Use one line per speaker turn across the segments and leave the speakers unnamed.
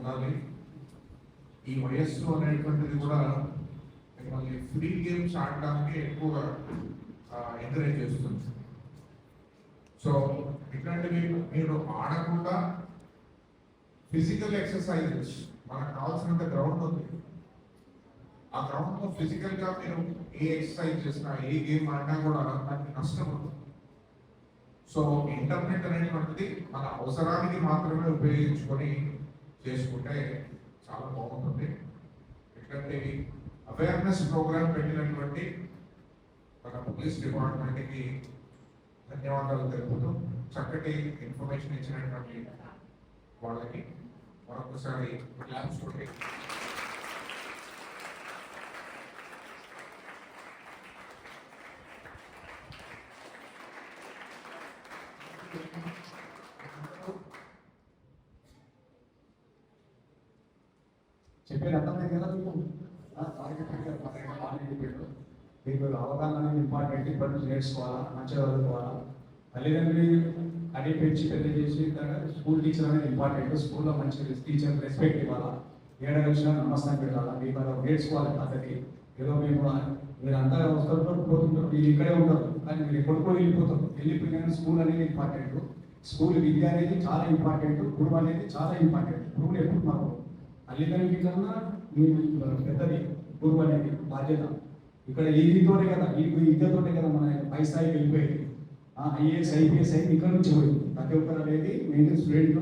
ఉండాలి. ఈ వయస్సు అనేటువంటిది కూడా మిమ్మల్ని ఫ్రీ గేమ్స్ ఆడడానికి ఎక్కువ ఎంకరేజ్ చేస్తుంది. సో ఇట్లాంటివి మీరు ఆడకుండా ఫిజికల్ ఎక్సర్సైజెస్ మనకు కావాల్సినంత గ్రౌండ్ ఉంది. ఆ గ్రౌండ్లో ఫిజికల్గా మీరు ఏ ఎక్సర్సైజ్ చేసినా ఏ గేమ్ ఆడినా కూడా దానికి నష్టం ఉంటుంది సో ఇంటర్నెట్ అనేటువంటిది మన అవసరానికి మాత్రమే ఉపయోగించుకొని చేసుకుంటే చాలా బాగుంటుంది. ఇట్లాంటి అవేర్నెస్ ప్రోగ్రామ్ పెట్టినటువంటి మన పోలీస్ డిపార్ట్మెంట్కి ధన్యవాదాలు తెలుపుతూ చక్కటి ఇన్ఫర్మేషన్ ఇచ్చినటువంటి వాళ్ళకి మరొకసారి క్లాప్స్ కొట్టి
చెప్పేది అర్థమైంది కదా మీకు ఆ, టార్గెట్ పక్కన బాగానే మీకు అవగాహన అనేది ఇంపార్టెంట్ ఇప్పటి నుంచి నేర్చుకోవాలా మంచిగా చదువుకోవాలా తల్లిదండ్రులు అదే పెంచి పెళ్ళి చేసి స్కూల్ టీచర్ అనేది ఇంపార్టెంట్ స్కూల్లో మంచి టీచర్ రెస్పెక్ట్ ఇవ్వాలా ఏడ వచ్చినా నమస్కారం పెట్టాలా మీ అలా నేర్చుకోవాలి పద్ధతి ఏదో మేము మీరు వస్తున్నప్పుడు పోతుంటారు మీరు ఇక్కడే ఉంటారు కానీ మీరు ఎక్కడికో వెళ్ళిపోతారు వెళ్ళిపోయిన స్కూల్ అనేది ఇంపార్టెంట్ స్కూల్ విద్య అనేది చాలా ఇంపార్టెంట్ గురువు అనేది చాలా ఇంపార్టెంట్ గురువులు ఎప్పుడు మాకు తల్లిదండ్రుల కన్నా మీ పెద్దది గురువు అనేది బాధ్యత. ఇక్కడ ఈదితోనే కదా ఈ విద్యతోనే కదా మన పై స్థాయికి వెళ్ళిపోయింది. ఐఏఎస్ ఐపీఎస్ అయింది ఇక్కడ నుంచి పోయింది. ప్రతి ఒక్కరు అనేది మెయిన్ స్టూడెంట్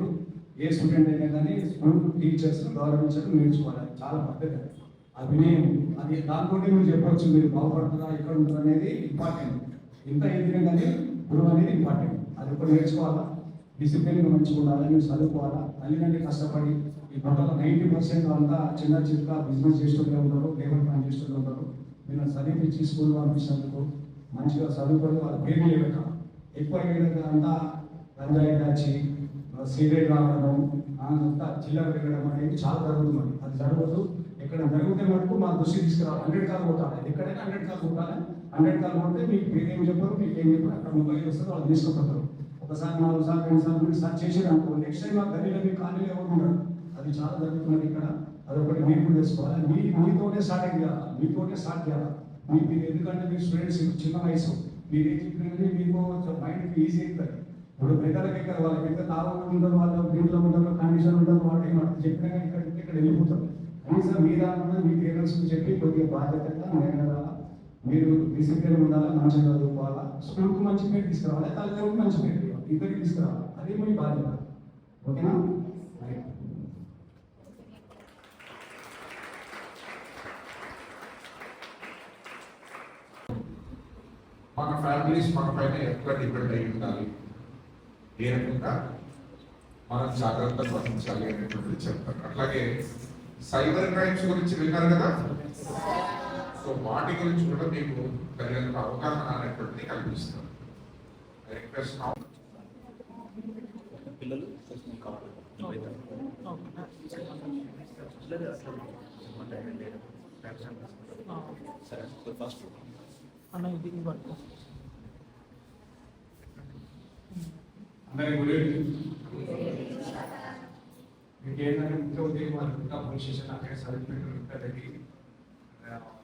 ఏ స్టూడెంట్ అయినా కానీ స్కూల్ టీచర్స్ గౌరవించడం నేర్చుకోవాలి. అది చాలా పద్ధతి అది. అది వినయం అది దాంతో మీరు చెప్పొచ్చు మీరు బాగుపడుతుందా ఎక్కడ ఉంటారు అనేది ఇంపార్టెంట్ ఇంత ఎదిగినా కానీ గురువు అనేది ఇంపార్టెంట్ అది ఒకటి నేర్చుకోవాలా? డిసిప్లిన్ మంచిగా ఉండాలి మీరు చదువుకోవాలా? తల్లిదండ్రులు కష్టపడి ఈ పంటలో నైంటీ పర్సెంట్ అంతా చిన్న చిన్న బిజినెస్ చేస్తుంటే ఉంటారు లేబర్ పని చేస్తుంటే ఉంటారు. మీరు చదివించి స్కూల్ పంపించినందుకు మంచిగా చదువుకొని వాళ్ళ పేరు లేక ఎక్కువ అంతా గంజాయి దాచి సిగరెట్ రావడం అంతా చిల్లర పెట్టడం అనేది చాలా జరుగుతుంది అది జరగదు. ఎక్కడ జరిగితే మటుకు మా దృష్టి తీసుకురావాలి. హండ్రెడ్ కాల్ కొట్టాలి. ఎక్కడైనా హండ్రెడ్ కాల్ కొట్టాలి? హండ్రెడ్ కాల్ కొడితే మీకు ఏం చెప్పారు మీకు ఏం చెప్పారు అక్కడ మొబైల్ వస్తే వాళ్ళు తీసుకుపోతారు. ఒకసారి నాలుగు సార్లు రెండు సార్లు మీరు సార్ చేసారు అనుకో నెక్స్ట్ టైం ఆ గదిలో మీ ఖాళీ ఎవరు ఉండరు అది చాలా జరుగుతున్నది ఇక్కడ. అదొకటి మీరు కూడా తెలుసుకోవాలి మీ మీతోనే స్టార్ట్ చేయాలి మీతోనే స్టార్ట్ చేయాలి. మీ మీరు ఎందుకంటే మీ స్టూడెంట్స్ చిన్న వయసు. మీరు ఏం చెప్పినది మీకు మైండ్కి ఈజీ అవుతుంది. ఇప్పుడు పెద్దలకి ఇక్కడ వాళ్ళకి ఎంత తాగు ఉంటారు వాళ్ళు దీంట్లో ఉంటారు కండిషన్ ఉంటారు వాళ్ళు ఏమంటారు చెప్పినా ఇక్కడ ఇక్కడ వెళ్ళిపోతారు. కనీసం మీ దాంట్లో మీ పేరెంట్స్కి చెప్పి కొద్దిగా బాధ్యతగా నేర్గల మీరు డిసిప్లిన్ ఉండాలా? మంచిగా చదువుకోవాలా? స్కూల్కి మంచి పేరు తీసుకురావాలి? తల్లిదండ్రులకు మంచి పేరు? ఇద్దరికి తీసుకురా అదే మీ బాధ్యత. ఓకేనా?
మన ఫ్యామిలీస్ మన పైన ఎక్కడ డిపెండ్ అయి ఉండాలి. ఏ రకంగా? మనం జాగ్రత్త వహించాలి అనేటువంటిది చెప్తారు అట్లాగే సైబర్ క్రైమ్స్ గురించి విన్నారు కదా? సో వాటి గురించి కూడా మీకు తగినంత అవగాహన అనేటువంటిది కల్పిస్తారు రిక్వెస్ట్ నౌ
పిల్లలు కొంచెం కావాలి. సరే సో ఫస్ట్.
అన్న ఇది ఇవ్వండి.
అందరికి గుడ్ ఈవినింగ్. మీకు ఏంటంటే ముఖ్య ఉద్యోగం వాళ్ళు ఇంకా పోలీస్ స్టేషన్ అక్కడే సర్టిఫికేట్ ఉంటుంది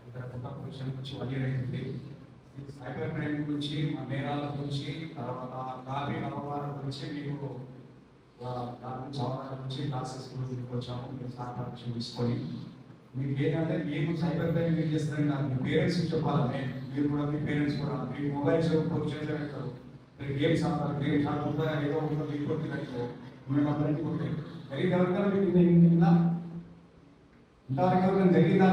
ఇక్కడ కొత్త పొజిషన్ గురించి వడ్డీ అయింది సైబర్ క్రైమ్ గురించి మా నేరాల గురించి తర్వాత గాలి వ్యవహారం గురించి మీకు ఆ, నుంచి క్లాసెస్ కూడా తీసుకొచ్చాము. మీరు సహకారం తీసుకొని మీకు ఏంటంటే మీకు సైబర్ క్రైమ్ ఏం చేస్తారని నాకు మీ పేరెంట్స్ చెప్పాలని. మీరు కూడా మీ పేరెంట్స్ కూడా. మీ మొబైల్స్ పొజిషన్ పెట్టారు మీరు గేమ్స్ ఆడతారు. గేమ్స్ ఆడుకుంటా ఏదో ఉంటుందో మీకు కొట్టినట్టు మేము అందరికీ కొట్టే. జరిగిన ఎవరికైనా మీకు నేను నిన్న ఇంతవరకు జరిగిందా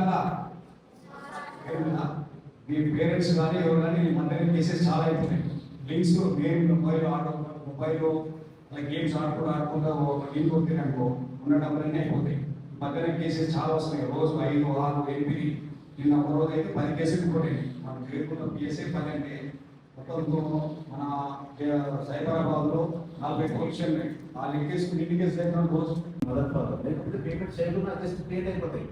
మీ పేరెంట్స్ కానీ ఎవరు కానీ మండలి కేసెస్ చాలా అవుతున్నాయి లింక్స్ గేమ్ మొబైల్ ఆడడం మొబైల్ అలా గేమ్స్ ఆడుకుంటూ ఆడుకుంటూ ఒక గేమ్ కొట్టిన అనుకో ఉన్న డబ్బులన్నీ అయిపోతాయి. మధ్యన కేసెస్ చాలా వస్తున్నాయి. రోజు ఐదు ఆరు ఎనిమిది నిన్న ఒక రోజు అయితే పది కేసులు కొట్టాయి మనం చేరుకున్న పిఎస్ఏ పని అంటే మొత్తంతో మన సైబరాబాద్లో నలభై పోలీసులు ఉన్నాయి. ఆ లింక్ ఇన్ని ఎన్ని కేసులు అయితే రోజు?
మొదటి లేకపోతే పేమెంట్ చేయకుండా జస్ట్ క్రియేట్ అయిపోతాయి.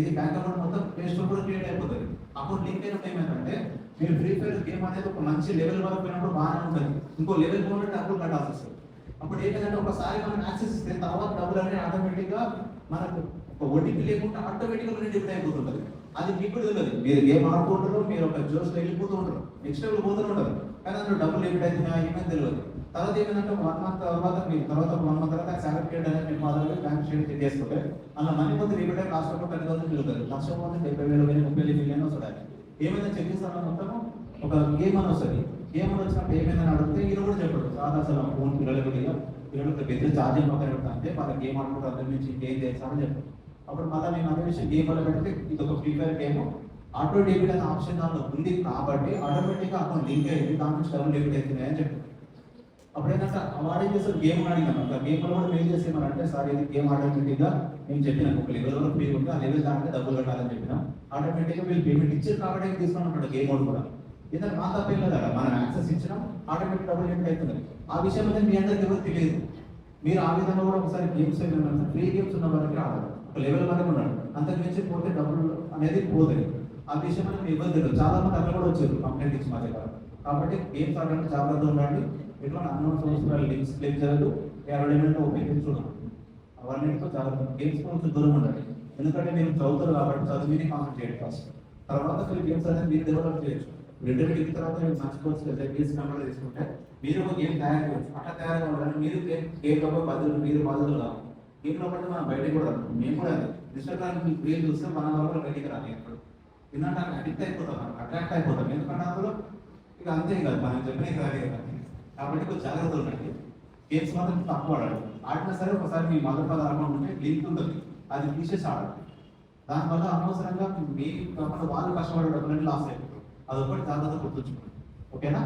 ఇది బ్యాంక్ అకౌంట్ మొత్తం ప్లే కూడా క్రియేట్ అయిపోతుంది అకౌంట్ లింక్ అయినప్పుడు ఏమైందంటే మీరు ఫ్రీ ఫైర్ గేమ్ అనేది ఒక మంచి లెవెల్ వరకు పోయినప్పుడు బాగానే ఉంటుంది. ఇంకో లెవెల్ పోయినట్టు అప్పుడు కట్టాల్సి వస్తుంది. అప్పుడు ఏంటంటే ఒకసారి మనం యాక్సెస్ ఇస్తే తర్వాత డబ్బులు అనేది ఆటోమేటిక్గా మనకు ఒక ఓటీపీ లేకుండా ఆటోమేటిక్గా డిబిట్ అయిపోతుంటది అది మీకు తెలియదు. మీరు గేమ్ ఆడుతుంటారు మీరు ఒక జోస్ వెళ్ళిపోతూ ఉంటారు నెక్స్ట్ లెవెల్ పోతూ ఉంటారు కానీ అందులో డబ్బులు డెబిట్ అవుతున్నాయా ఏమని తెలియదు. తర్వాత ఏమైందంటే వన్ మంత్ తర్వాత మీరు తర్వాత వన్ మంత్ తర్వాత శాలరీ పీరియడ్ అనేది మీరు మాదిరిగా బ్యాంక్ స్టేట్మెంట్ చేసుకుంటే అలా మనీ కొంత డెబిట్ అయ్యి లాస్ట్ ఒక పది పెరుగుతుంది లక్ష మొత్తం డెబ్బై వేల వేలు ముప్పై వేలు మిలియన్ వస్తుంది ఏమైనా చెక్ చేస్తామో మొత్తము ఒక గేమ్ అని వస్తుంది. గేమ్ వచ్చినప్పుడు ఏమైనా అడిగితే ఈయన కూడా చెప్పాడు. సార్ అసలు ఫోన్ పిల్లలకి పిల్లలకి పెద్ద ఛార్జింగ్ పక్కన పెడతా అంటే వాళ్ళ గేమ్ ఆడుకుంటే అందరి నుంచి ఇంకేం చేస్తామని చెప్పాడు. అప్పుడు మళ్ళీ మేము అదే విషయం గేమ్ వల్ల పెడితే ఇది ఒక free fire game auto debit అనే ఆప్షన్ దాంట్లో ఉంది కాబట్టి ఆటోమేటిక్గా అకౌంట్ లింక్ అయ్యింది. దాని నుంచి డబ్బులు డెబిట్ అవుతున్నాయని చెప్పారు అప్పుడు ఏంటంటే వాడు ఏం చేస్తారు గేమ్ అడిగాను. ఒక గేమ్లో కూడా మేము చేసేమని అంటే సార్ ఇది గేమ్ ఆడడం గా నేను చెప్పిన ఒక లెవెల్ వరకు ఫ్రీ ఉంటే ఆ లెవెల్ దాంట్లో డబ్బులు కట్టాలని చెప్పినాం. ఆటోమేటిక్గా వీళ్ళు పేమెంట్ ఇచ్చారు కాబట్టి తీసుకున్నాడు గేమ్ కూడా. ఏదైనా మా తప్పేం లేదు అక్కడ. మనం యాక్సెస్ ఇచ్చినాం ఆటోమేటిక్ డబుల్ డెబిట్ అవుతుంది. ఆ విషయం అనేది మీ అందరికి ఎవరు తెలియదు. మీరు ఆ విధంగా కూడా ఒకసారి గేమ్స్ ఫ్రీ గేమ్స్ ఉన్న వారికి రాదు. ఒక లెవెల్ వరకు ఉన్నాడు అంతకు మించి పోతే డబ్బులు అనేది పోతుంది ఆ విషయం అనేది మీ ఇబ్బంది తెలియదు. చాలా మంది అక్కడ కూడా వచ్చారు కంప్లైంట్ ఇచ్చి మా దగ్గర. కాబట్టి గేమ్స్ ఆడడానికి జాగ్రత్త ఉండండి. ఎట్లా అన్నోన్ సోర్స్ లింక్స్ క్లిక్ చేయదు అడ్వర్టైజ్మెంట్ ఓపెన్ చేసి చూడండి. అవన్నిటితో జాగ్రత్త గేమ్స్ కొంచెం దూరం ఉండండి. ఎందుకంటే మీరు చదువుతారు కాబట్టి చదువు మీద కాన్సన్ట్రేట్ ఫస్ట్ తర్వాత మీరు గేమ్స్ అనేది మీరు డెవలప్ చేయొచ్చు. రిటర్న్ కింద తర్వాత మీరు మర్చిపోవచ్చు కోర్స్ గేమ్స్ కంట్రోల్ తీసుకుంటే. మీరు ఒక గేమ్ తయారు చేయవచ్చు. అట్లా తయారు కావాలని మీరు గేమ్ గేమ్లో బదులు మీరు బదులు కావాలి. గేమ్ లోపల మనం బయటకు కూడా మేము కూడా ఇన్స్టాగ్రామ్ రీల్ చూస్తే మన వరకు బయటికి రాలి ఎప్పుడు. ఎందుకంటే అడిక్ట్ అయిపోతాం అట్రాక్ట్ అయిపోతాం. ఎందుకంటే అందులో ఇక అంతే కదా. మనం చెప్పిన కాదు. కాబట్టి కొంచెం జాగ్రత్తలు ఉండండి. గేమ్స్ మాత్రం తక్కువ ఆడాలి. ఆడినా సరే ఒకసారి మీ మదర్ ఫాదర్ అకౌంట్ ఉంటే లింక్ ఉంటుంది. అది తీసేసి ఆడాలి. దానివల్ల అనవసరంగా మీ వాళ్ళు కష్టపడే లాస్ అయిపోతుంది అదొకటి జాగ్రత్త గుర్తుంచుకోండి ఓకేనా?